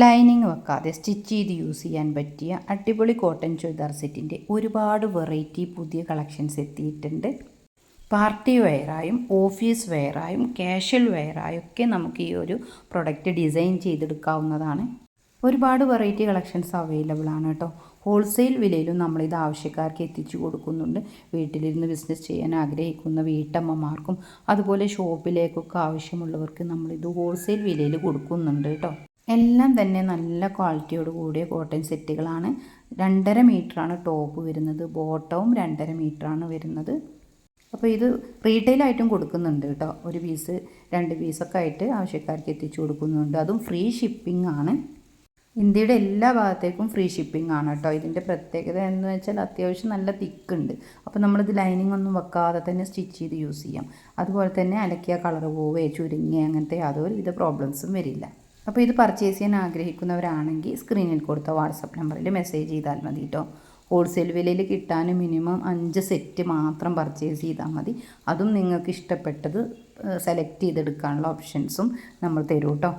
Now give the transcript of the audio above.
Lining വെക്കാതെ stitch ചെയ്ത് use ചെയ്യാൻ പറ്റിയ അടിപൊളി കോട്ടൺ ചുരിദാർ സെറ്റിന്റെ ഒരുപാട് വെറൈറ്റി പുതിയ കളക്ഷൻസ് എത്തിയിട്ടുണ്ട്. പാർട്ടി വെയറായും ഓഫീസ് വെയറായും കാഷ്വൽ വെയറായും ഒക്കെ നമുക്ക് ഈ ഒരു പ്രൊഡക്റ്റ് ഡിസൈൻ ചെയ്തെടുക്കാവുന്നതാണ്. ഒരുപാട് വെറൈറ്റി കളക്ഷൻസ് അവൈലബിൾ ആണ് കേട്ടോ. ഹോൾസെയിൽ വിലയിലും നമ്മളിത് ആവശ്യക്കാർക്ക് എത്തിച്ചു കൊടുക്കുന്നുണ്ട്. വീട്ടിലിരുന്ന് ബിസിനസ് ചെയ്യാൻ ആഗ്രഹിക്കുന്ന വീട്ടമ്മമാർക്കും അതുപോലെ ഷോപ്പിലേക്കൊക്കെ ആവശ്യമുള്ളവർക്ക് നമ്മളിത് ഹോൾസെയിൽ വിലയിൽ കൊടുക്കുന്നുണ്ട് കേട്ടോ. എല്ലാം തന്നെ നല്ല ക്വാളിറ്റിയോട് കൂടിയ കോട്ടൺ സെറ്റുകളാണ്. രണ്ടര മീറ്ററാണ് ടോപ്പ് വരുന്നത്. ബോട്ടവും രണ്ടര മീറ്ററാണ് വരുന്നത്. അപ്പോൾ ഇത് റീറ്റെയിലായിട്ടും കൊടുക്കുന്നുണ്ട് കേട്ടോ. ഒരു പീസ് രണ്ട് പീസൊക്കെ ആയിട്ട് ആവശ്യക്കാർക്ക് എത്തിച്ചു കൊടുക്കുന്നുണ്ട്. അതും ഫ്രീ ഷിപ്പിംഗ് ആണ്. ഇന്ത്യയുടെ എല്ലാ ഭാഗത്തേക്കും ഫ്രീ ഷിപ്പിംഗ് ആണ് കേട്ടോ. ഇതിന്റെ പ്രത്യേകത എന്ന് വെച്ചാൽ അത്യാവശ്യം നല്ല തിക്കുണ്ട് അപ്പോൾ നമ്മളിത് ലൈനിങ് ഒന്നും വെക്കാതെ തന്നെ സ്റ്റിച്ച് ചെയ്ത് യൂസ് ചെയ്യാം. അതുപോലെ തന്നെ അലക്കിയ കളർ പോവേ ചുരുങ്ങിയ അങ്ങനത്തെ യാതൊരു വിധ പ്രോബ്ലംസും വരില്ല. അപ്പോൾ ഇത് പർച്ചേസ് ചെയ്യാൻ ആഗ്രഹിക്കുന്നവരാണെങ്കിൽ സ്ക്രീനിൽ കൊടുത്ത വാട്സപ്പ് നമ്പറിൽ മെസ്സേജ് ചെയ്താൽ മതി കേട്ടോ ഹോൾസെയിൽ വിലയിൽ കിട്ടാൻ മിനിമം അഞ്ച് സെറ്റ് മാത്രം പർച്ചേസ് ചെയ്താൽ മതി. അതും നിങ്ങൾക്ക് ഇഷ്ടപ്പെട്ടത് സെലക്ട് ചെയ്തെടുക്കാനുള്ള ഓപ്ഷൻസും നമ്മൾ തരും കേട്ടോ